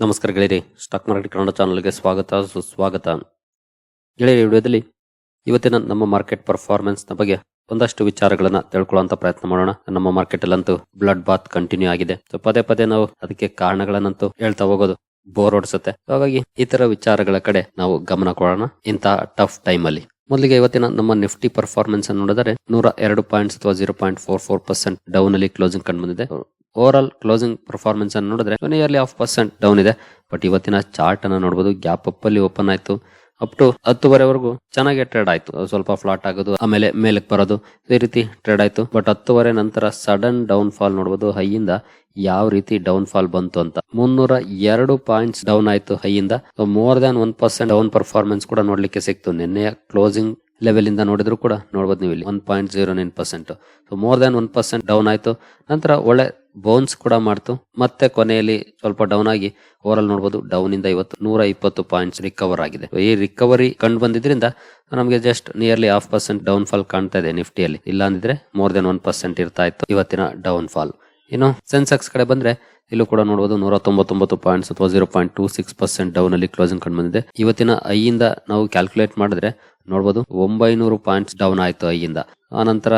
ನಮಸ್ಕಾರ ಗೆಳೆಯರಿ, stock market Kannada ಚಾನಲ್ಗೆ ಸ್ವಾಗತ, ಸುಸ್ವಾಗತ. ಗೆಳೆಯರಿ ವಿಡಿಯೋದಲ್ಲಿ ಇವತ್ತಿನ ನಮ್ಮ ಮಾರ್ಕೆಟ್ ಪರ್ಫಾರ್ಮೆನ್ಸ್ನ ಬಗ್ಗೆ ಒಂದಷ್ಟು ವಿಚಾರಗಳನ್ನ ತಿಳ್ಕೊಳ್ಳುವಂತ ಪ್ರಯತ್ನ ಮಾಡೋಣ. ನಮ್ಮ ಮಾರ್ಕೆಟ್ ಅಲ್ಲಂತೂ ಬ್ಲಡ್ ಬಾತ್ ಕಂಟಿನ್ಯೂ ಆಗಿದೆ. ಸೊ, ಪದೇ ಪದೇ ನಾವು ಅದಕ್ಕೆ ಕಾರಣಗಳನ್ನಂತೂ ಹೇಳ್ತಾ ಹೋಗೋದು ಬೋರ್ ಓಡಿಸುತ್ತೆ ಹಾಗಾಗಿ ಈ ವಿಚಾರಗಳ ಕಡೆ ನಾವು ಗಮನ ಕೊಡೋಣ ಇಂತಹ ಟಫ್ ಟೈಮ್ ಅಲ್ಲಿ. ಮೊದಲಿಗೆ ಇವತ್ತಿನ ನಮ್ಮ ನಿಫ್ಟಿ ಪರ್ಫಾರ್ಮೆನ್ಸ್ ಅನ್ನು ನೋಡಿದರೆ ನೂರ ಎರಡು ಪಾಯಿಂಟ್ಸ್ ಅಥವಾ zero point four four percent down ಅಲ್ಲಿ ಕ್ಲೋಸಿಂಗ್ ಕಂಡು ಬಂದಿದೆ. ಓವರ್ ಕ್ಲೋಸಿಂಗ್ ಪರ್ಫಾರ್ಮೆನ್ಸ್ ಅನ್ನು ನೋಡಿದ್ರೆ ನಿಯರ್ಲಿ ಹಾಫ್ ಪರ್ಸೆಂಟ್ ಡೌನ್ ಇದೆ. ಬಟ್ ಇವತ್ತಿನ ಚಾರ್ಟ್ ಅನ್ನ ನೋಡಬಹುದು ಗ್ಯಾಪ್ ಅಪ್ ಅಲ್ಲಿ ಓಪನ್ ಆಯ್ತು. ಅಪ್ ಟು ಹತ್ತುವರೆವರೆಗೂ ಚೆನ್ನಾಗಿ ಟ್ರೇಡ್ ಆಯ್ತು. ಸ್ವಲ್ಪ ಫ್ಲಾಟ್ ಆಗೋದು, ಆಮೇಲೆ ಮೇಲಕ್ಕೆ ಬರೋದು ಈ ರೀತಿ ಟ್ರೇಡ್ ಆಯ್ತು. ಬಟ್ ಹತ್ತುವರೆ ನಂತರ ಸಡನ್ ಡೌನ್ ಫಾಲ್ ನೋಡಬಹುದು ಹೈಯಿಂದ ಯಾವ ರೀತಿ ಡೌನ್ ಫಾಲ್ ಬಂತು ಅಂತ. ಮುನ್ನೂರ ಎರಡು ಪಾಯಿಂಟ್ಸ್ ಡೌನ್ ಆಯ್ತು ಹೈಯಿಂದ more than one percent down performance ಕೂಡ ನೋಡ್ಲಿಕ್ಕೆ ಸಿಕ್ತು. ನಿನ್ನೆಯ ಕ್ಲೋಸಿಂಗ್ ಲೆವೆಲ್ ಇಂದ ನೋಡಿದ್ರು ಕೂಡ ನೋಡಬಹುದು ನೀವು ಇಲ್ಲಿ. One point zero nine percent so more than one percent down ಆಯ್ತು. ನಂತರ ಒಳ್ಳೆ ಬೌನ್ಸ್ ಕೂಡ ಮಾಡ್ತು. ಮತ್ತೆ ಕೊನೆಯಲ್ಲಿ ಸ್ವಲ್ಪ ಡೌನ್ ಆಗಿ ಓವರ್ ನೋಡಬಹುದು ಡೌನ್ ಇಂದ ಇವತ್ತು ನೂರ ಇಪ್ಪತ್ತು ಪಾಯಿಂಟ್ಸ್ ರಿಕವರ್ ಆಗಿದೆ ಈ ರಿಕವರಿ ಕಂಡು ಬಂದಿದ್ರಿಂದ ನಮಗೆ just nearly half percent down fall ಕಾಣ್ತಾ ಇದೆ ನಿಫ್ಟಿಯಲ್ಲಿ. ಇಲ್ಲ ಅಂದಿದ್ರೆ ಮೋರ್ ದೆನ್ ಒನ್ ಪರ್ಸೆಂಟ್ ಇರ್ತಾ ಇತ್ತು. ಇವತ್ತಿನ ಡೌನ್ ಫಾಲ್ ಇನ್ನು ಸೆನ್ಸೆಕ್ಸ್ ಕಡೆ ಬಂದ್ರೆ ಇಲ್ಲೂ ಕೂಡ ನೋಡಬಹುದು ನೂರ ತೊಂಬತ್ತೊಂಬತ್ತು ಪಾಯಿಂಟ್ಸ್ ಅಥವಾ zero point two six percent down ಅಲ್ಲಿ ಕ್ಲೋಸಿಂಗ್ ಕಂಡು ಬಂದಿದೆ. ಇವತ್ತಿನ ಐಯಿಂದ ನಾವು ಕ್ಯಾಲ್ಕುಲೇಟ್ ಮಾಡಿದ್ರೆ ನೋಡಬಹುದು ಒಂಬೈನೂರು ಪಾಯಿಂಟ್ಸ್ ಡೌನ್ ಆಯಿತು ಐಯಿಂದ ಆ ನಂತರ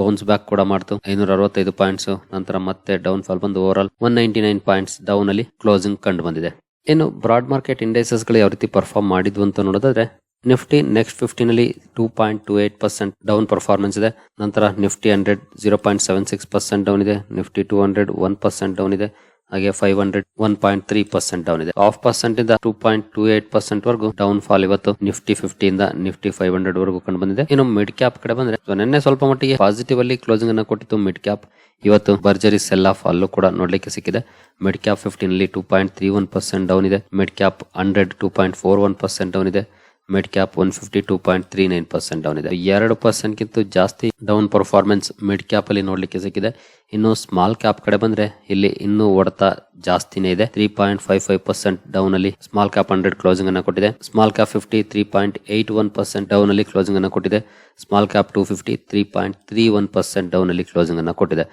ಬೌನ್ಸ್ ಬ್ಯಾಕ್ ಕೂಡ ಮಾಡ್ತು. ಐನೂರ ಅರವತ್ತೈದು ಪಾಯಿಂಟ್ಸ್ ನಂತರ ಮತ್ತೆ ಡೌನ್ ಫಾಲ್ ಬಂದು overall one ninety nine points down ಅಲ್ಲಿ ಕ್ಲೋಸಿಂಗ್ ಕಂಡು ಬಂದಿದೆ. ಇನ್ನು ಬ್ರಾಡ್ ಮಾರ್ಕೆಟ್ ಇಂಡೈಸಸ್ಗಳು ಯಾವ ರೀತಿ ಪರ್ಫಾರ್ಮ್ ಮಾಡಿದ್ವು ಅಂತ ನೋಡೋದಾದ್ರೆ ನಿಫ್ಟಿ ನೆಕ್ಸ್ಟ್ ಫಿಫ್ಟಿನ್ ಅಲ್ಲಿ two point two eight percent down performance ಇದೆ. ನಂತರ Nifty hundred zero point seven six percent down ಇದೆ. Nifty two hundred one percent down ಇದೆ. ಹಾಗೆ five hundred one point three percent down ಇದೆ. Half percent ಇಂದ two point two eight percent ವರೆಗೂ down fall ಇವತ್ತು Nifty fifty ಇಂದ Nifty five hundred ವರೆಗೂ ಕಂಡು ಬಂದಿದೆ. ಇನ್ನು ಮಿಡ್ ಕ್ಯಾಪ್ ಕಡೆ ಬಂದ್ರೆ ನಿನ್ನೆ ಸ್ವಲ್ಪ ಮಟ್ಟಿಗೆ ಪಾಸಿಟಿವ್ ಅಲ್ಲಿ ಕ್ಲೋಸಿಂಗ್ ಅನ್ನ ಕೊಟ್ಟಿತ್ತು ಮಿಡ್ ಕ್ಯಾಪ್ ಇವತ್ತು ಭರ್ಜರಿ ಸೆಲ್ ಆಫ್ ಅಲ್ಲೂ ಕೂಡ ನೋಡ್ಲಿಕ್ಕೆ ಸಿಕ್ಕಿದೆ. Mid cap fifteen two point three one percent down ಇದೆ. Mid cap hundred two point four one percent down ಇದೆ. Mid cap one fifty two point three nine percent down ಇದೆ. ಎರಡು ಪರ್ಸೆಂಟ್ ಗಿಂತ ಜಾಸ್ತಿ ಡೌನ್ ಪರ್ಫಾರ್ಮೆನ್ಸ್ ಮಿಡ್ ಕ್ಯಾಪ್ ಅಲ್ಲಿ ನೋಡ್ಲಿಕ್ಕೆ ಸಿಕ್ಕಿದೆ. ಇನ್ನು ಸ್ಮಾಲ್ ಕ್ಯಾಪ್ ಕಡೆ ಬಂದ್ರೆ ಇಲ್ಲಿ ಇನ್ನೂ ಹೊಡೆತ ಜಾಸ್ತಿನೇ ಇದೆ. Three point five five percent down ಅಲ್ಲಿ ಸ್ಮಾಲ್ ಕ್ಯಾಪ್ ಹಂಡ್ರೆಡ್ ಕ್ಲೋಸಿಂಗ್ ಅನ್ನ ಕೊಟ್ಟಿದೆ. Small cap fifty three point eight one percent down ಅಲ್ಲಿ ಕ್ಲೋಸಿಂಗ್ ಅನ್ನ ಕೊಟ್ಟಿದೆ. Small cap two fifty three point three one percent down ಅಲ್ಲಿ ಕ್ಲೋಸಿಂಗ್ ಅನ್ನ ಕೊಟ್ಟಿದೆ.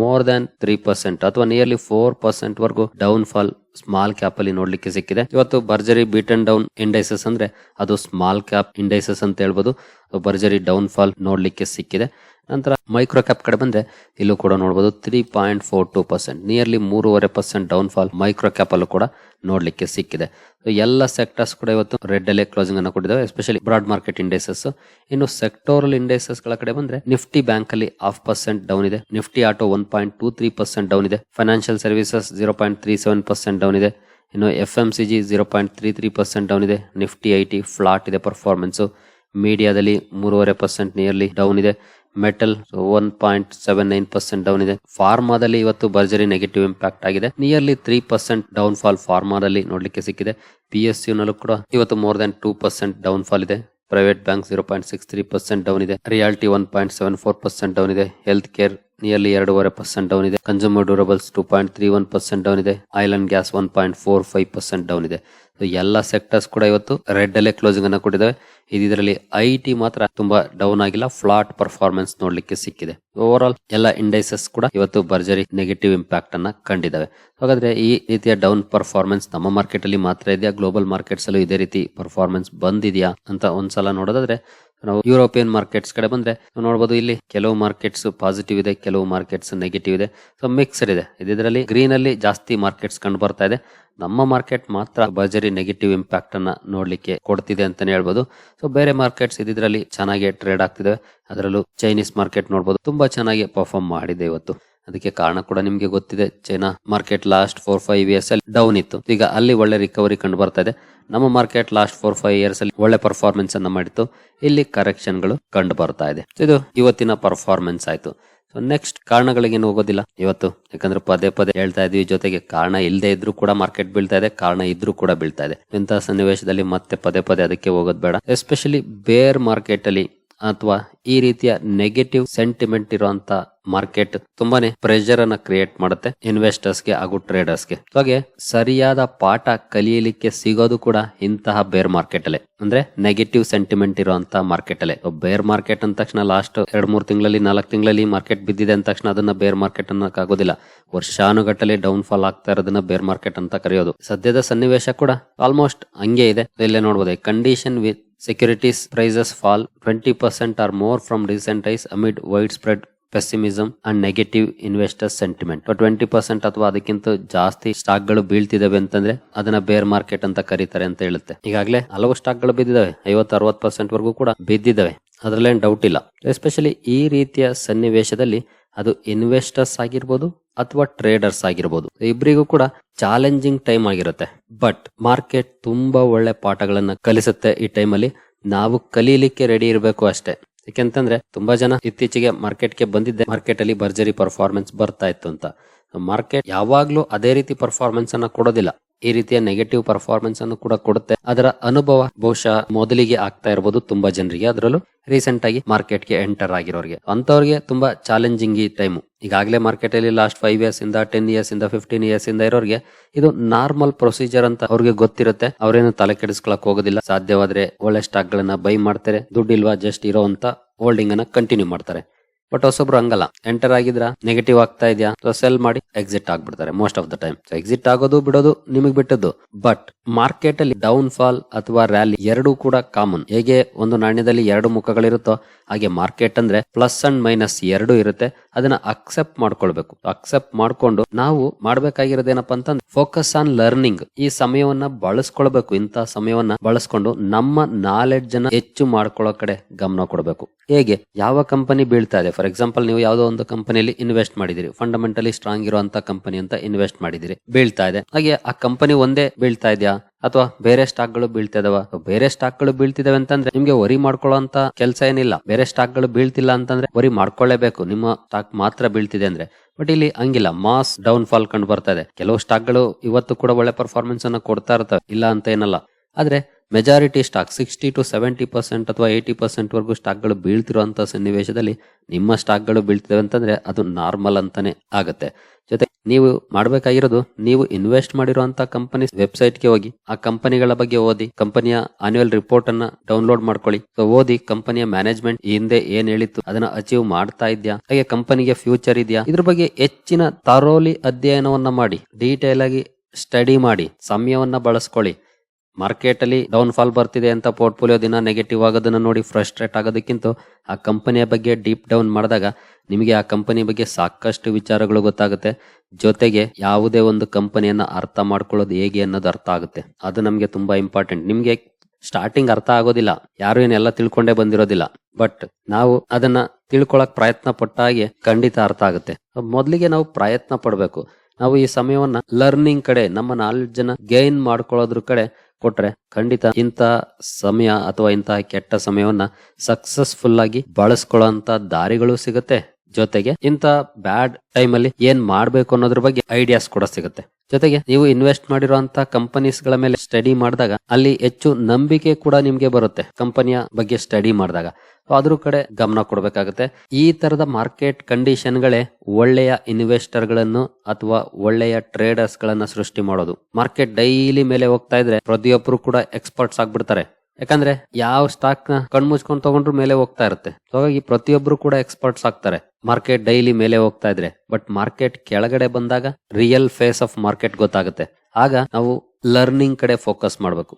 More than three percent ಅಥವಾ ನಿಯರ್ಲಿ ಫೋರ್ ಪರ್ಸೆಂಟ್ ವರೆಗೂ ಡೌನ್ ಫಾಲ್ ಸ್ಮಾಲ್ ಕ್ಯಾಪ್ ಅಲ್ಲಿ ನೋಡ್ಲಿಕ್ಕೆ ಸಿಕ್ಕಿದೆ. ಇವತ್ತು ಭರ್ಜರಿ ಬೀಟ್ ಅಂಡ್ ಡೌನ್ ಇಂಡೈಸಸ್ ಅಂದ್ರೆ ಅದು ಸ್ಮಾಲ್ ಕ್ಯಾಪ್ ಇಂಡೈಸಸ್ ಅಂತ ಹೇಳ್ಬೋದು. ಭರ್ಜರಿ ಡೌನ್ ಫಾಲ್ ನೋಡ್ಲಿಕ್ಕೆ ಸಿಕ್ಕಿದೆ. ನಂತರ ಮೈಕ್ರೋ ಕ್ಯಾಪ್ ಕಡೆ ಬಂದ್ರೆ ಇಲ್ಲೂ ಕೂಡ ನೋಡಬಹುದು three point four two percent nearly ಮೂರುವರೆ percent down fall micro cap ಅಲ್ಲೂ ಕೂಡ ನೋಡಲಿಕ್ಕೆ ಸಿಕ್ಕಿದೆ. ಎಲ್ಲ ಸೆಕ್ಟರ್ಸ್ ಕೂಡ ಇವತ್ತು ರೆಡ್ ಅಲ್ಲೇ ಕ್ಲೋಸಿಂಗ್ ಅನ್ನು ಕೊಟ್ಟಿದ್ದಾವೆ. ಎಸ್ಪೆಷಲಿ ಬ್ರಾಡ್ ಮಾರ್ಕೆಟ್ ಇಂಡೆಸಸ್ ಇನ್ನು ಸೆಕ್ಟೋರಲ್ ಇಂಡೆಸಸ್ಗಳ ಕಡೆ ಬಂದ್ರೆ ನಿಫ್ಟಿ ಬ್ಯಾಂಕ್ ಅಲ್ಲಿ ಹಾಫ್ ಪರ್ಸೆಂಟ್ ಡೌನ್ ಇದೆ. Nifty auto one point two three percent down ಇದೆ. Financial services zero point three seven percent down ಇದೆ. ಇನ್ನು F M C G zero point three three percent down ಇದೆ. Nifty I T flat ಇದೆ performance ಮೀಡಿಯಾದಲ್ಲಿ ಮೂರುವರೆ percent nearly down ಇದೆ. Metal one point seven nine percent down ಇದೆ. ಫಾರ್ಮಾದಲ್ಲಿ ಇವತ್ತು ಭರ್ಜರಿ ನೆಗೆಟಿವ್ ಇಂಪ್ಯಾಕ್ಟ್ ಆಗಿದೆ. Nearly three percent down fall ಫಾರ್ಮಾದಲ್ಲಿ ನೋಡ್ಲಿಕ್ಕೆ ಸಿಕ್ಕಿದೆ. ಪಿ ಎಸ್ ನಲ್ಲೂ ಕೂಡ ಇವತ್ತು more than two percent down fall ಇದೆ. Private bank zero point six three percent down ಇದೆ. Realty one point seven four percent down ಇದೆ. ಹೆಲ್ತ್ ಕೇರ್ ನಿಯರ್ಲಿ ಎರಡೂವರೆ percent down ಇದೆ. Consumer durables two point three one percent down ಇದೆ. And gas one point four five percent down ಇದೆ. ಎಲ್ಲ sectors ಕೂಡ ಇವತ್ತು red ಅಲ್ಲೇ ಕ್ಲೋಸಿಂಗ್ ಅನ್ನ ಕೊಟ್ಟಿದ್ದಾವೆ ಇದರಲ್ಲಿ ಐ ಟಿ ಮಾತ್ರ ತುಂಬಾ ಡೌನ್ ಆಗಿಲ್ಲ ಫ್ಲಾಟ್ ಪರ್ಫಾರ್ಮೆನ್ಸ್ ನೋಡ್ಲಿಕ್ಕೆ ಸಿಕ್ಕಿದೆ. ಓವರ್ ಆಲ್ ಎಲ್ಲ ಇಂಡೈಸಸ್ ಕೂಡ ಇವತ್ತು ಭರ್ಜರಿ ನೆಗೆಟಿವ್ ಇಂಪ್ಯಾಕ್ಟ್ ಅನ್ನ ಕಂಡಿದ್ದಾವೆ ಹಾಗಾದ್ರೆ ಈ ರೀತಿಯ ಡೌನ್ ಪರ್ಫಾರ್ಮೆನ್ಸ್ ನಮ್ಮ ಮಾರ್ಕೆಟ್ ಅಲ್ಲಿ ಮಾತ್ರ ಇದೆಯಾ? ಗ್ಲೋಬಲ್ ಮಾರ್ಕೆಟ್ಸ್ ಅಲ್ಲೂ ಇದೇ ರೀತಿ ಪರ್ಫಾರ್ಮೆನ್ಸ್ ಬಂದಿದೆಯಾ ಅಂತ ಒಂದ್ಸಲ ನೋಡೋದಾದ್ರೆ, ನಾವು ಯುರೋಪಿಯನ್ ಮಾರ್ಕೆಟ್ಸ್ ಕಡೆ ಬಂದ್ರೆ ನೋಡಬಹುದು ಇಲ್ಲಿ ಕೆಲವು ಮಾರ್ಕೆಟ್ಸ್ ಪಾಸಿಟಿವ್ ಇದೆ, ಕೆಲವು ಮಾರ್ಕೆಟ್ಸ್ ನೆಗೆಟಿವ್ ಇದೆ. ಸೊ ಮಿಕ್ಸ್ಡ್ ಇದೆ. ಇದರಲ್ಲಿ ಗ್ರೀನ್ ಅಲ್ಲಿ ಜಾಸ್ತಿ ಮಾರ್ಕೆಟ್ಸ್ ಕಂಡು ಬರ್ತಾ ಇದೆ. ನಮ್ಮ ಮಾರ್ಕೆಟ್ ಮಾತ್ರ ಭರ್ಜರಿ ನೆಗೆಟಿವ್ ಇಂಪ್ಯಾಕ್ಟ್ ಅನ್ನ ನೋಡ್ಲಿಕ್ಕೆ ಕೊಡ್ತಿದೆ ಅಂತಾನೆ ಹೇಳ್ಬೋದು. ಸೊ ಬೇರೆ ಮಾರ್ಕೆಟ್ಸ್ ಇದ್ರಲ್ಲಿ ಚೆನ್ನಾಗಿ ಟ್ರೇಡ್ ಆಗ್ತಿದೆ. ಅದರಲ್ಲೂ ಚೈನೀಸ್ ಮಾರ್ಕೆಟ್ ನೋಡಬಹುದು ತುಂಬಾ ಚೆನ್ನಾಗಿ ಪರ್ಫಾರ್ಮ್ ಮಾಡಿದೆ ಇವತ್ತು. ಅದಕ್ಕೆ ಕಾರಣ ಕೂಡ ನಿಮಗೆ ಗೊತ್ತಿದೆ China market last four five years ಅಲ್ಲಿ ಡೌನ್ ಇತ್ತು. ಈಗ ಅಲ್ಲಿ ಒಳ್ಳೆ ರಿಕವರಿ ಕಂಡು ಬರ್ತಾ ಇದೆ. ನಮ್ಮ market last four five years ಅಲ್ಲಿ ಒಳ್ಳೆ ಪರ್ಫಾರ್ಮೆನ್ಸ್ ಅನ್ನ ಮಾಡಿತ್ತು. ಇಲ್ಲಿ ಕರೆಕ್ಷನ್ಗಳು ಕಂಡು ಬರ್ತಾ ಇದೆ. ಇದು ಇವತ್ತಿನ ಪರ್ಫಾರ್ಮೆನ್ಸ್ ಆಯ್ತು. ಸೊ ನೆಕ್ಸ್ಟ್ ಕಾರಣಗಳಿಗೇನು ಹೋಗೋದಿಲ್ಲ. ಇವತ್ತು ಯಾಕಂದ್ರೆ ಪದೇ ಪದೇ ಹೇಳ್ತಾ ಇದೀವಿ, ಜೊತೆಗೆ ಕಾರಣ ಇಲ್ಲದೆ ಇದ್ರೂ ಕೂಡ ಮಾರ್ಕೆಟ್ ಬೀಳ್ತಾ ಇದೆ, ಕಾರಣ ಇದ್ರೂ ಕೂಡ ಬೀಳ್ತಾ ಇದೆ. ಇಂತಹ ಸನ್ನಿವೇಶದಲ್ಲಿ ಮತ್ತೆ ಪದೇ ಪದೇ ಅದಕ್ಕೆ ಹೋಗೋದು ಬೇಡ. ಎಸ್ಪೆಷಲಿ ಬೇರ್ ಮಾರ್ಕೆಟ್ ಅಲ್ಲಿ ಅಥವಾ ಈ ರೀತಿಯ ನೆಗೆಟಿವ್ ಸೆಂಟಿಮೆಂಟ್ ಇರುವಂತ ಮಾರ್ಕೆಟ್ ತುಂಬಾನೇ ಪ್ರೆಷರ್ ಅನ್ನ ಕ್ರಿಯೇಟ್ ಮಾಡುತ್ತೆ ಇನ್ವೆಸ್ಟರ್ಸ್ಗೆ ಹಾಗೂ ಟ್ರೇಡರ್ಸ್ಗೆ. ಹಾಗೆ ಸರಿಯಾದ ಪಾಠ ಕಲಿಯಲಿಕ್ಕೆ ಸಿಗೋದು ಕೂಡ ಇಂತಹ ಬೇರ್ ಮಾರ್ಕೆಟ್ ಅಲ್ಲೇ. ಅಂದ್ರೆ ನೆಗೆಟಿವ್ ಸೆಂಟಿಮೆಂಟ್ ಇರುವಂತಹ ಮಾರ್ಕೆಟ್ ಅಲ್ಲೇ. ಬೇರ್ ಮಾರ್ಕೆಟ್ ಅಂದ ತಕ್ಷಣ ಲಾಸ್ಟ್ ಎರಡ್ ಮೂರ್ ತಿಂಗಳಲ್ಲಿ, ನಾಲ್ಕು ತಿಂಗಳಲ್ಲಿ ಮಾರ್ಕೆಟ್ ಬಿದ್ದಿದೆ ಅಂದ ತಕ್ಷಣ ಅದನ್ನ ಬೇರ್ ಮಾರ್ಕೆಟ್ ಅನ್ನಕ್ಕಾಗೋದಿಲ್ಲ ವರ್ಷಾನುಗಟ್ಟಲೆ ಡೌನ್ ಫಾಲ್ ಆಗ್ತಾ ಇರೋದನ್ನ ಬೇರ್ ಮಾರ್ಕೆಟ್ ಅಂತ ಕರೆಯೋದು. ಸದ್ಯದ ಸನ್ನಿವೇಶ ಕೂಡ ಆಲ್ಮೋಸ್ಟ್ ಹಂಗೆ ಇದೆ. ಇಲ್ಲೇ ನೋಡಬಹುದು condition with prices fall twenty percent or more from recent highs wide spread pessimism and negative investor sentiment twenty percent ಅಥವಾ ಅದಕ್ಕಿಂತ ಜಾಸ್ತಿ ಸ್ಟಾಕ್ಗಳು ಬೀಳ್ತಿದಾವೆ ಅಂತಂದ್ರೆ ಅದನ್ನ ಬೇರ್ ಮಾರ್ಕೆಟ್ ಅಂತ ಕರೀತಾರೆ ಅಂತ ಹೇಳುತ್ತೆ. ಈಗಾಗಲೇ ಹಲವು ಸ್ಟಾಕ್ಗಳು ಬಿದ್ದಿದಾವೆ ಐವತ್ತು ಅರವತ್ ಪರ್ಸೆಂಟ್ ವರೆಗೂ ಕೂಡ ಬಿದ್ದಿದ್ದಾವೆ. ಅದ್ರಲ್ಲೇನ್ ಡೌಟ್ ಇಲ್ಲ. ಎಸ್ಪೆಷಲಿ ಈ ರೀತಿಯ ಸನ್ನಿವೇಶದಲ್ಲಿ ಅದು ಇನ್ವೆಸ್ಟರ್ಸ್ ಆಗಿರ್ಬೋದು ಅಥವಾ ಟ್ರೇಡರ್ಸ್ ಆಗಿರ್ಬೋದು. ಇಬ್ಬರಿಗೂ ಕೂಡ ಚಾಲೆಂಜಿಂಗ್ ಟೈಮ್ ಆಗಿರುತ್ತೆ. ಬಟ್ ಮಾರ್ಕೆಟ್ ತುಂಬಾ ಒಳ್ಳೆ ಪಾಠಗಳನ್ನ ಕಲಿಸುತ್ತೆ ಈ ಟೈಮಲ್ಲಿ ನಾವು ಕಲೀಲಿಕ್ಕೆ ರೆಡಿ ಇರಬೇಕು ಅಷ್ಟೇ. ಯಾಕೆಂತಂದ್ರೆ ತುಂಬಾ ಜನ ಇತ್ತೀಚೆಗೆ ಮಾರ್ಕೆಟ್ಗೆ ಬಂದಿದ್ದೆ. ಮಾರ್ಕೆಟ್ ಅಲ್ಲಿ ಭರ್ಜರಿ ಪರ್ಫಾರ್ಮೆನ್ಸ್ ಬರ್ತಾ ಇತ್ತು ಅಂತ. ಮಾರ್ಕೆಟ್ ಯಾವಾಗ್ಲೂ ಅದೇ ರೀತಿ ಪರ್ಫಾರ್ಮೆನ್ಸ್ ಅನ್ನ ಕೊಡೋದಿಲ್ಲ. ಈ ರೀತಿಯ ನೆಗೆಟಿವ್ ಪರ್ಫಾರ್ಮೆನ್ಸ್ ಅನ್ನು ಕೂಡ ಕೊಡುತ್ತೆ. ಅದರ ಅನುಭವ ಬಹುಶಃ ಮೊದಲಿಗೆ ಆಗ್ತಾ ಇರಬಹುದು ತುಂಬಾ ಜನರಿಗೆ. ಅದರಲ್ಲೂ ರೀಸೆಂಟ್ ಆಗಿ ಮಾರ್ಕೆಟ್ಗೆ ಎಂಟರ್ ಆಗಿರೋರಿಗೆ. ಅಂತವ್ರಿಗೆ ತುಂಬಾ ಚಾಲೆಂಜಿಂಗ್ ಈ ಟೈಮ್ ಈಗಾಗಲೇ ಮಾರ್ಕೆಟ್ ಅಲ್ಲಿ ಲಾಸ್ಟ್ ಫೈವ್ ಇಯರ್ಸ್ ಇಂದ ಟೆನ್ ಇಯರ್ಸ್ ಇಂದ ಫಿಫ್ಟೀನ್ ಇಯರ್ಸ್ ಇಂದ ಇರೋರಿಗೆ ಇದು ನಾರ್ಮಲ್ ಪ್ರೊಸೀಜರ್ ಅಂತ ಅವ್ರಿಗೆ ಗೊತ್ತಿರುತ್ತೆ. ಅವ್ರೇನು ತಲೆ ಕೆಡಿಸ್ಕೊಳಕ್ ಹೋಗೋದಿಲ್ಲ. ಸಾಧ್ಯವಾದ್ರೆ ಒಳ್ಳೆ ಸ್ಟಾಕ್ ಗಳನ್ನ ಬೈ ಮಾಡ್ತಾರೆ. ದುಡ್ಡಿಲ್ವಾ ಜಸ್ಟ್ ಇರೋ ಅಂತ ಹೋಲ್ಡಿಂಗ್ ಅನ್ನ ಕಂಟಿನ್ಯೂ ಮಾಡ್ತಾರೆ. ಬಟ್ ಹೊಸೊಬ್ರು ಹಂಗಲ್ಲ. ಎಂಟರ್ ಆಗಿದ್ರ? ನೆಗೆಟಿವ್ ಆಗ್ತಾ ಇದೆಯಾ? ಅಥವಾ ಸೆಲ್ ಮಾಡಿ ಎಕ್ಸಿಟ್ ಆಗ್ಬಿಡ್ತಾರೆ most of the time exit ಆಗೋದು ಬಿಡೋದು ನಿಮಗೆ ಬಿಟ್ಟದ್ದು. ಬಟ್ ಮಾರ್ಕೆಟ್ ಅಲ್ಲಿ ಡೌನ್ ಫಾಲ್ ಅಥವಾ ರ್ಯಾಲಿ ಎರಡೂ ಕೂಡ ಕಾಮನ್ ಹೇಗೆ? ಒಂದು ನಾಣ್ಯದಲ್ಲಿ ಎರಡು ಮುಖಗಳಿರುತ್ತೋ ಹಾಗೆ ಮಾರ್ಕೆಟ್ ಅಂದ್ರೆ ಪ್ಲಸ್ ಅಂಡ್ ಮೈನಸ್ ಎರಡು ಇರುತ್ತೆ. ಅದನ್ನ ಅಕ್ಸೆಪ್ಟ್ ಮಾಡ್ಕೊಳ್ಬೇಕು. ಅಕ್ಸೆಪ್ಟ್ ಮಾಡ್ಕೊಂಡು ನಾವು ಮಾಡ್ಬೇಕಾಗಿರೋದೇನಪ್ಪ ಅಂತಂದ್ರೆ ಫೋಕಸ್ ಆನ್ ಲರ್ನಿಂಗ್ ಈ ಸಮಯವನ್ನ ಬಳಸ್ಕೊಳ್ಬೇಕು. ಇಂತ ಸಮಯವನ್ನ ಬಳಸ್ಕೊಂಡು ನಮ್ಮ ನಾಲೆಡ್ಜ್ ಅನ್ನ ಹೆಚ್ಚು ಮಾಡ್ಕೊಳ್ಳೋ ಕಡೆ ಗಮನ ಕೊಡಬೇಕು. ಹೇಗೆ? ಯಾವ ಕಂಪನಿ ಬೀಳ್ತಾ ಇದೆ? ಫಾರ್ ಎಕ್ಸಾಂಪಲ್, ನೀವು ಯಾವುದೋ ಒಂದು ಕಂಪನಿಯಲ್ಲಿ ಇನ್ವೆಸ್ಟ್ ಮಾಡಿದಿರಿ ಫಂಡಮೆಂಟಲಿ ಸ್ಟ್ರಾಂಗ್ ಇರುವಂತ ಕಂಪನಿ ಅಂತ ಇನ್ವೆಸ್ಟ್ ಮಾಡಿದಿರಿ ಬೀಳ್ತಾ ಇದೆ. ಹಾಗೆ ಆ ಕಂಪನಿ ಒಂದೇ ಬೀಳ್ತಾ ಇದೆಯಾ? ಅಥವಾ ಬೇರೆ ಸ್ಟಾಕ್ಗಳು ಬೀಳ್ತಾ ಇದಾವ? ಬೇರೆ ಸ್ಟಾಕ್ಗಳು ಬೀಳ್ತಿದಾವೆ ಅಂತಂದ್ರೆ ನಿಮ್ಗೆ ವರಿ ಮಾಡ್ಕೊಳ್ಳೋಂತ ಕೆಲಸ ಏನಿಲ್ಲ. ಬೇರೆ ಸ್ಟಾಕ್ಗಳು ಬೀಳ್ತಿಲ್ಲ ಅಂತಂದ್ರೆ ವರಿ ಮಾಡ್ಕೊಳ್ಳೇಬೇಕು. ನಿಮ್ಮ ಸ್ಟಾಕ್ ಮಾತ್ರ ಬೀಳ್ತಿದೆ ಅಂದ್ರೆ. ಬಟ್ ಇಲ್ಲಿ ಹಂಗಿಲ್ಲ. ಮಾಸ್ ಡೌನ್ ಫಾಲ್ ಕಂಡು ಬರ್ತಾ ಇದೆ. ಕೆಲವು ಸ್ಟಾಕ್ಗಳು ಇವತ್ತು ಕೂಡ ಒಳ್ಳೆ ಪರ್ಫಾರ್ಮೆನ್ಸ್ ಅನ್ನ ಕೊಡ್ತಾ ಇರ್ತವೆ. ಇಲ್ಲ ಅಂತ ಏನಲ್ಲ. ಆದ್ರೆ majority stock sixty to seventy percent ಅಥವಾ ಏಯ್ಟಿ ಪರ್ಸೆಂಟ್ ವರೆಗೂ ಸ್ಟಾಕ್ಗಳು ಬೀಳ್ತಿರುವಂತ ಸನ್ನಿವೇಶದಲ್ಲಿ ನಿಮ್ಮ ಸ್ಟಾಕ್ಗಳು ಬೀಳ್ತಿವೆ ಅಂತಂದ್ರೆ ಅದು ನಾರ್ಮಲ್ ಅಂತಾನೆ ಆಗುತ್ತೆ. ಜೊತೆ ನೀವು ಮಾಡಬೇಕಾಗಿರೋದು ನೀವು ಇನ್ವೆಸ್ಟ್ ಮಾಡಿರುವಂತ ಕಂಪನಿ ವೆಬ್ಸೈಟ್ಗೆ ಹೋಗಿ, ಆ ಕಂಪನಿಗಳ ಬಗ್ಗೆ ಓದಿ ಕಂಪನಿಯ ಆನ್ಯುವಲ್ ರಿಪೋರ್ಟ್ ಅನ್ನ ಡೌನ್ಲೋಡ್ ಮಾಡ್ಕೊಳ್ಳಿ. ಸೊ ಓದಿ ಕಂಪನಿಯ ಮ್ಯಾನೇಜ್ಮೆಂಟ್ ಹಿಂದೆ ಏನ್ ಹೇಳಿತ್ತು, ಅದನ್ನ ಅಚೀವ್ ಮಾಡ್ತಾ ಇದ್ಯಾ? ಹಾಗೆ ಕಂಪನಿಗೆ ಫ್ಯೂಚರ್ ಇದೆಯಾ? ಇದ್ರ ಬಗ್ಗೆ ಹೆಚ್ಚಿನ ತರೋಲಿ ಅಧ್ಯಯನವನ್ನ ಮಾಡಿ ಡೀಟೇಲ್ ಆಗಿ ಸ್ಟಡಿ ಮಾಡಿ, ಸಮಯವನ್ನ ಬಳಸ್ಕೊಳ್ಳಿ. ಮಾರ್ಕೆಟ್ ಅಲ್ಲಿ ಡೌನ್ ಫಾಲ್ ಬರ್ತಿದೆ ಅಂತ ಪೋರ್ಟ್ಫೋಲಿಯೋ ದಿನ ನೆಗೆಟಿವ್ ಆಗೋದನ್ನ ನೋಡಿ ಫ್ರಸ್ಟ್ರೇಟ್ ಆಗೋದಕ್ಕಿಂತ ಆ ಕಂಪನಿಯ ಬಗ್ಗೆ ಡೀಪ್ ಡೌನ್ ಮಾಡಿದಾಗ ನಿಮಗೆ ಆ ಕಂಪನಿ ಬಗ್ಗೆ ಸಾಕಷ್ಟು ವಿಚಾರಗಳು ಗೊತ್ತಾಗುತ್ತೆ. ಜೊತೆಗೆ ಯಾವುದೇ ಒಂದು ಕಂಪನಿಯನ್ನ ಅರ್ಥ ಮಾಡ್ಕೊಳ್ಳೋದು ಹೇಗೆ ಅನ್ನೋದು ಅರ್ಥ ಆಗುತ್ತೆ. ಅದು ನಮಗೆ ತುಂಬಾ ಇಂಪಾರ್ಟೆಂಟ್ ನಿಮಗೆ ಸ್ಟಾರ್ಟಿಂಗ್ ಅರ್ಥ ಆಗೋದಿಲ್ಲ. ಯಾರು ಏನೆಲ್ಲ ತಿಳ್ಕೊಂಡೇ ಬಂದಿರೋದಿಲ್ಲ. ಬಟ್ ನಾವು ಅದನ್ನ ತಿಳ್ಕೊಳಕ್ ಪ್ರಯತ್ನ ಪಟ್ಟ ಹಾಗೆ ಖಂಡಿತ ಅರ್ಥ ಆಗುತ್ತೆ. ಮೊದಲಿಗೆ ನಾವು ಪ್ರಯತ್ನ ಪಡಬೇಕು. ನಾವು ಈ ಸಮಯವನ್ನ ಲರ್ನಿಂಗ್ ಕಡೆ, ನಮ್ಮ ನಾಲ್ಕು ಜನ ಗೇನ್ ಮಾಡ್ಕೊಳ್ಳೋದ್ರ ಕಡೆ ಕೊಟ್ರೆ ಖಂಡಿತ ಇಂಥ ಸಮಯ ಅಥವಾ ಇಂತಹ ಕೆಟ್ಟ ಸಮಯವನ್ನ ಸಕ್ಸಸ್ಫುಲ್ ಆಗಿ ಬಳಸ್ಕೊಳ್ಳೋ ದಾರಿಗಳು ಸಿಗುತ್ತೆ. ಜೊತೆಗೆ ಇಂತ ಬ್ಯಾಡ್ ಟೈಮ್ ಅಲ್ಲಿ ಏನ್ ಮಾಡ್ಬೇಕು ಅನ್ನೋದ್ರ ಬಗ್ಗೆ ಐಡಿಯಾಸ್ ಕೂಡ ಸಿಗುತ್ತೆ. ಜೊತೆಗೆ ನೀವು ಇನ್ವೆಸ್ಟ್ ಮಾಡಿರುವಂತ ಕಂಪನೀಸ್ಗಳ ಮೇಲೆ ಸ್ಟಡಿ ಮಾಡಿದಾಗ ಅಲ್ಲಿ ಹೆಚ್ಚು ನಂಬಿಕೆ ಕೂಡ ನಿಮ್ಗೆ ಬರುತ್ತೆ ಕಂಪನಿಯ ಬಗ್ಗೆ ಸ್ಟಡಿ ಮಾಡಿದಾಗ. ಅದ್ರ ಕಡೆ ಗಮನ ಕೊಡಬೇಕಾಗುತ್ತೆ. ಈ ತರದ ಮಾರ್ಕೆಟ್ ಕಂಡೀಷನ್ ಗಳೇ ಒಳ್ಳೆಯ ಇನ್ವೆಸ್ಟರ್ಗಳನ್ನು ಅಥವಾ ಒಳ್ಳೆಯ ಟ್ರೇಡರ್ಸ್ ಗಳನ್ನ ಸೃಷ್ಟಿ ಮಾಡೋದು. ಮಾರ್ಕೆಟ್ ಡೈಲಿ ಮೇಲೆ ಹೋಗ್ತಾ ಇದ್ರೆ ಪ್ರತಿಯೊಬ್ಬರು ಕೂಡ ಎಕ್ಸ್ಪರ್ಟ್ಸ್ ಆಗ್ಬಿಡ್ತಾರೆ. ಯಾಕಂದ್ರೆ ಯಾವ ಸ್ಟಾಕ್ನ ಕಣ್ಮುಚ್ಕೊಂಡು ತಗೊಂಡ್ರು ಮೇಲೆ ಹೋಗ್ತಾ ಇರುತ್ತೆ. ಹಾಗಾಗಿ ಪ್ರತಿಯೊಬ್ರು ಕೂಡ ಎಕ್ಸ್ಪರ್ಟ್ಸ್ ಆಗ್ತಾರೆ. ಮಾರ್ಕೆಟ್ ಡೈಲಿ ಮೇಲೆ ಹೋಗ್ತಾ ಇದ್ರೆ. ಬಟ್ ಮಾರ್ಕೆಟ್ ಕೆಳಗಡೆ ಬಂದಾಗ ರಿಯಲ್ ಫೇಸ್ ಆಫ್ ಮಾರ್ಕೆಟ್ ಗೊತ್ತಾಗುತ್ತೆ. ಆಗ ನಾವು ಲರ್ನಿಂಗ್ ಕಡೆ ಫೋಕಸ್ ಮಾಡಬೇಕು.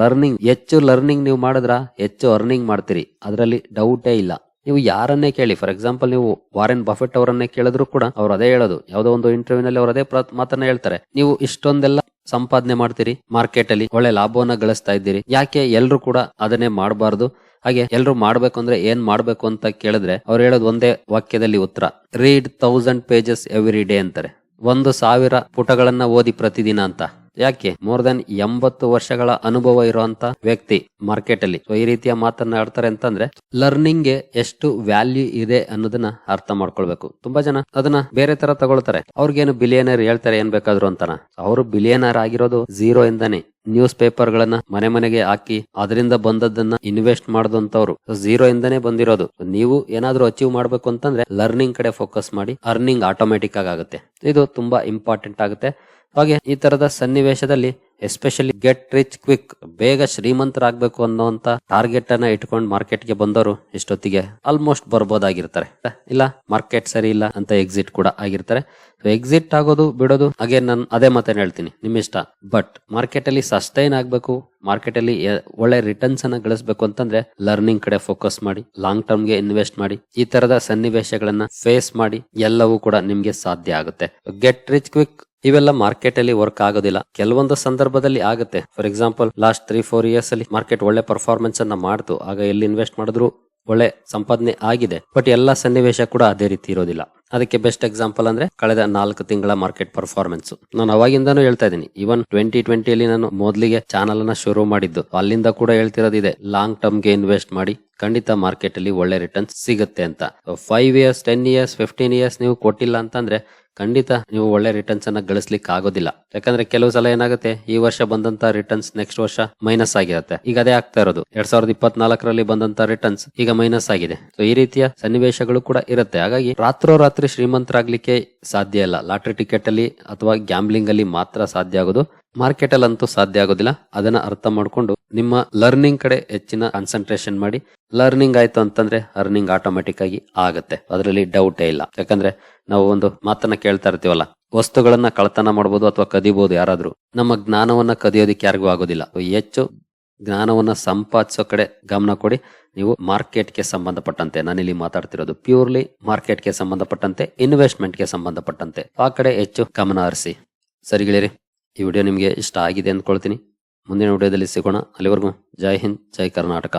ಲರ್ನಿಂಗ್ ಹೆಚ್ಚು ಲರ್ನಿಂಗ್ ನೀವು ಮಾಡಿದ್ರ ಹೆಚ್ಚು ಅರ್ನಿಂಗ್ ಮಾಡ್ತೀರಿ. ಅದರಲ್ಲಿ ಡೌಟೇ ಇಲ್ಲ. ನೀವು ಯಾರನ್ನೇ ಕೇಳಿ ಫಾರ್ ಎಕ್ಸಾಂಪಲ್ ನೀವು ವಾರೆನ್ ಬಫೆಟ್ ಅವರನ್ನೇ ಕೇಳಿದ್ರು ಕೂಡ ಅವ್ರು ಅದೇ ಹೇಳೋದು. ಯಾವುದೋ ಒಂದು ಇಂಟರ್ವ್ಯೂ ನಲ್ಲಿ ಅವ್ರು ಅದೇ ಮಾತನ್ನ ಹೇಳ್ತಾರೆ. ನೀವು ಇಷ್ಟೊಂದೆಲ್ಲ ಸಂಪಾದನೆ ಮಾಡ್ತೀರಿ? ಮಾರ್ಕೆಟ್ ಅಲ್ಲಿ ಒಳ್ಳೆ ಲಾಭವನ್ನ ಗಳಿಸ್ತಾ ಇದ್ದೀರಿ. ಯಾಕೆ ಎಲ್ರು ಕೂಡ ಅದನ್ನೇ ಮಾಡಬಾರ್ದು? ಹಾಗೆ ಎಲ್ರು ಮಾಡ್ಬೇಕು ಅಂದ್ರೆ ಏನ್ ಮಾಡ್ಬೇಕು ಅಂತ ಕೇಳಿದ್ರೆ ಅವ್ರು ಹೇಳೋದು ಒಂದೇ ವಾಕ್ಯದಲ್ಲಿ ಉತ್ತರ. Read thousand pages every day ಅಂತಾರೆ. ಒಂದು ಸಾವಿರ ಪುಟಗಳನ್ನ ಓದಿ ಪ್ರತಿದಿನ ಅಂತ. ಯಾಕೆ? ಮೋರ್ ದನ್ ಎಂಬತ್ತು ವರ್ಷಗಳ ಅನುಭವ ಇರುವಂತ ವ್ಯಕ್ತಿ ಮಾರ್ಕೆಟ್ ಅಲ್ಲಿ ಈ ರೀತಿಯ ಮಾತನ್ನ ಆಡ್ತಾರೆ ಅಂತಂದ್ರೆ ಲರ್ನಿಂಗ್ಗೆ ಎಷ್ಟು ವ್ಯಾಲ್ಯೂ ಇದೆ ಅನ್ನೋದನ್ನ ಅರ್ಥ ಮಾಡ್ಕೊಳ್ಬೇಕು. ತುಂಬಾ ಜನ ಅದನ್ನ ಬೇರೆ ತರ ತಗೊಳ್ತಾರೆ. ಅವ್ರಿಗೇನು ಬಿಲಿಯನರ್ ಹೇಳ್ತಾರೆ ಏನ್ ಬೇಕಾದ್ರು ಅಂತಾನ. ಅವರು ಬಿಲಿಯನರ್ ಆಗಿರೋದು ಝೀರೋ ಇಂದಾನೆ. ನ್ಯೂಸ್ ಪೇಪರ್ ಗಳನ್ನ ಮನೆ ಮನೆಗೆ ಹಾಕಿ ಅದರಿಂದ ಬಂದದ್ದನ್ನ ಇನ್ವೆಸ್ಟ್ ಮಾಡಿದಂತವ್ರು ಝೀರೋ ಇಂದನೇ ಬಂದಿರೋದು. ನೀವು ಏನಾದ್ರೂ ಅಚೀವ್ ಮಾಡ್ಬೇಕು ಅಂತಂದ್ರೆ ಲರ್ನಿಂಗ್ ಕಡೆ ಫೋಕಸ್ ಮಾಡಿ ಅರ್ನಿಂಗ್ ಆಟೋಮೆಟಿಕ್ ಆಗುತ್ತೆ. ಇದು ತುಂಬಾ ಇಂಪಾರ್ಟೆಂಟ್ ಆಗುತ್ತೆ. ಹಾಗೆ ಈ ತರದ ಸನ್ನಿವೇಶದಲ್ಲಿ ಎಸ್ಪೆಷಲಿ ಗೆಟ್ ರಿಚ್ ಕ್ವಿಕ್ ಬೇಗ ಶ್ರೀಮಂತರಾಗಬೇಕು ಅನ್ನೋಂತ ಟಾರ್ಗೆಟ್ ಅನ್ನ ಇಟ್ಕೊಂಡು ಮಾರ್ಕೆಟ್ಗೆ ಬಂದವರು ಇಷ್ಟೊತ್ತಿಗೆ ಆಲ್ಮೋಸ್ಟ್ ಬರ್ಬೋದಾಗಿರ್ತಾರೆ. ಇಲ್ಲ ಮಾರ್ಕೆಟ್ ಸರಿ ಇಲ್ಲ ಅಂತ ಎಕ್ಸಿಟ್ ಕೂಡ ಆಗಿರ್ತಾರೆ. ಎಕ್ಸಿಟ್ ಆಗೋದು, ಬಿಡೋದು, ಹಾಗೆ ನಾನು ಅದೇ ಮಾತೇನು ಹೇಳ್ತೀನಿ ನಿಮ್ ಇಷ್ಟ ಬಟ್ ಮಾರ್ಕೆಟ್ ಅಲ್ಲಿ ಸಸ್ಟೈನ್ ಆಗ್ಬೇಕು ಮಾರ್ಕೆಟ್ ಅಲ್ಲಿ ಒಳ್ಳೆ ರಿಟರ್ನ್ಸ್ ಅನ್ನ ಗಳಿಸಬೇಕು ಅಂತಂದ್ರೆ ಲರ್ನಿಂಗ್ ಕಡೆ ಫೋಕಸ್ ಮಾಡಿ ಲಾಂಗ್ ಟರ್ಮ್ಗೆ ಇನ್ವೆಸ್ಟ್ ಮಾಡಿ, ಈ ತರದ ಸನ್ನಿವೇಶಗಳನ್ನ ಫೇಸ್ ಮಾಡಿ, ಎಲ್ಲವೂ ಕೂಡ ನಿಮ್ಗೆ ಸಾಧ್ಯ ಆಗುತ್ತೆ. ಗೆಟ್ ರಿಚ್ ಕ್ವಿಕ್ ಇವೆಲ್ಲ ಮಾರ್ಕೆಟ್ ಅಲ್ಲಿ ವರ್ಕ್ ಆಗೋದಿಲ್ಲ. ಕೆಲವೊಂದು ಸಂದರ್ಭದಲ್ಲಿ ಆಗುತ್ತೆ. For example last three four years ಅಲ್ಲಿ ಮಾರ್ಕೆಟ್ ಒಳ್ಳೆ ಪರ್ಫಾರ್ಮೆನ್ಸ್ ಅನ್ನ ಮಾಡ್ತು. ಆಗ ಎಲ್ಲಿ ಇನ್ವೆಸ್ಟ್ ಮಾಡಿದ್ರು ಒಳ್ಳೆ ಸಂಪಾದನೆ ಆಗಿದೆ. ಬಟ್ ಎಲ್ಲಾ ಸನ್ನಿವೇಶ ಕೂಡ ಅದೇ ರೀತಿ ಇರೋದಿಲ್ಲ. ಅದಕ್ಕೆ ಬೆಸ್ಟ್ ಎಕ್ಸಾಂಪಲ್ ಅಂದ್ರೆ ಕಳೆದ ನಾಲ್ಕು ತಿಂಗಳ ಮಾರ್ಕೆಟ್ ಪರ್ಫಾರ್ಮೆನ್ಸ್ ನಾನು ಅವಾಗಿಂದಾನು ಹೇಳ್ತಾ ಇದ್ದೀನಿ. ಇವನ್ ಟ್ವೆಂಟಿ ಟ್ವೆಂಟಿಯಲ್ಲಿ ನಾನು ಮೊದಲಿಗೆ ಚಾನಲ್ ಅನ್ನ ಶುರು ಮಾಡಿದ್ದು. ಅಲ್ಲಿಂದ ಕೂಡ ಹೇಳ್ತಿರೋದಿದೆ ಲಾಂಗ್ ಟರ್ಮ್ಗೆ ಇನ್ವೆಸ್ಟ್ ಮಾಡಿ. ಖಂಡಿತ ಮಾರ್ಕೆಟ್ ಅಲ್ಲಿ ಒಳ್ಳೆ ರಿಟರ್ನ್ಸ್ ಸಿಗುತ್ತೆ ಅಂತ. Five years ten years fifteen years ನೀವು ಕೊಟ್ಟಿಲ್ಲ ಅಂತಂದ್ರೆ ಖಂಡಿತ ನೀವು ಒಳ್ಳೆ ರಿಟರ್ನ್ಸ್ ಅನ್ನ ಗಳಿಸ್ಲಿಕ್ಕೆ ಆಗೋದಿಲ್ಲ. ಯಾಕಂದ್ರೆ ಕೆಲವು ಸಲ ಏನಾಗುತ್ತೆ, ಈ ವರ್ಷ ಬಂದಂತ ರಿಟರ್ನ್ಸ್ ನೆಕ್ಸ್ಟ್ ವರ್ಷ ಮೈನಸ್ ಆಗಿರುತ್ತೆ. ಈಗ ಅದೇ ಆಗ್ತಾ ಇರೋದು. ಎರಡ್ ಸಾವಿರದ ಇಪ್ಪತ್ನಾಲ್ಕರಲ್ಲಿ ಬಂದಂತ ರಿಟರ್ನ್ಸ್ ಈಗ ಮೈನಸ್ ಆಗಿದೆ. ಸೊ ಈ ರೀತಿಯ ಸನ್ನಿವೇಶಗಳು ಕೂಡ ಇರುತ್ತೆ. ಹಾಗಾಗಿ ರಾತ್ರೋರಾತ್ರಿ ಶ್ರೀಮಂತರಾಗ್ಲಿಕ್ಕೆ ಸಾಧ್ಯ ಇಲ್ಲ. ಲಾಟ್ರಿ ಟಿಕೆಟ್ ಅಲ್ಲಿ ಅಥವಾ ಗ್ಯಾಂಬ್ಲಿಂಗ್ ಅಲ್ಲಿ ಮಾತ್ರ ಸಾಧ್ಯ ಆಗೋದು. ಮಾರ್ಕೆಟ್ ಅಲ್ಲಿ ಅಂತೂ ಸಾಧ್ಯ ಆಗೋದಿಲ್ಲ. ಅದನ್ನ ಅರ್ಥ ಮಾಡಿಕೊಂಡು ನಿಮ್ಮ ಲರ್ನಿಂಗ್ ಕಡೆ ಹೆಚ್ಚಿನ ಕಾನ್ಸಂಟ್ರೇಷನ್ ಮಾಡಿ ಲರ್ನಿಂಗ್ ಆಯ್ತು ಅಂತಂದ್ರೆ ಅರ್ನಿಂಗ್ ಆಟೋಮೆಟಿಕ್ ಆಗಿ ಆಗುತ್ತೆ. ಅದರಲ್ಲಿ ಡೌಟೇ ಇಲ್ಲ. ಯಾಕಂದ್ರೆ ನಾವು ಒಂದು ಮಾತನ್ನ ಕೇಳ್ತಾ ಇರ್ತೀವಲ್ಲ, ವಸ್ತುಗಳನ್ನ ಕಳ್ತನ ಮಾಡಬಹುದು ಅಥವಾ ಕದಿಬಹುದು ಯಾರಾದ್ರೂ. ನಮ್ಮ ಜ್ಞಾನವನ್ನ ಕದಿಯೋದಿಕ್ಕೆ ಯಾರಿಗೂ ಆಗೋದಿಲ್ಲ. ಹೆಚ್ಚು ಜ್ಞಾನವನ್ನ ಸಂಪಾದಿಸೋ ಕಡೆ ಗಮನ ಕೊಡಿ. ನೀವು ಮಾರ್ಕೆಟ್ಗೆ ಸಂಬಂಧಪಟ್ಟಂತೆ, ನಾನಿಲ್ಲಿ ಮಾತಾಡ್ತಿರೋದು ಪ್ಯೂರ್ಲಿ ಮಾರ್ಕೆಟ್ಗೆ ಸಂಬಂಧಪಟ್ಟಂತೆ ಇನ್ವೆಸ್ಟ್ಮೆಂಟ್ಗೆ ಸಂಬಂಧಪಟ್ಟಂತೆ. ಆ ಕಡೆ ಹೆಚ್ಚು ಗಮನ ಹರಿಸಿ. ಸರಿಗಳಿರಿ ಈ ವಿಡಿಯೋ ನಿಮಗೆ ಇಷ್ಟ ಆಗಿದೆ ಅಂದ್ಕೊಳ್ತೀನಿ. ಮುಂದಿನ ವಿಡಿಯೋದಲ್ಲಿ ಸಿಗೋಣ. ಅಲ್ಲಿವರೆಗೂ ಜೈ ಹಿಂದ್, ಜೈ ಕರ್ನಾಟಕ.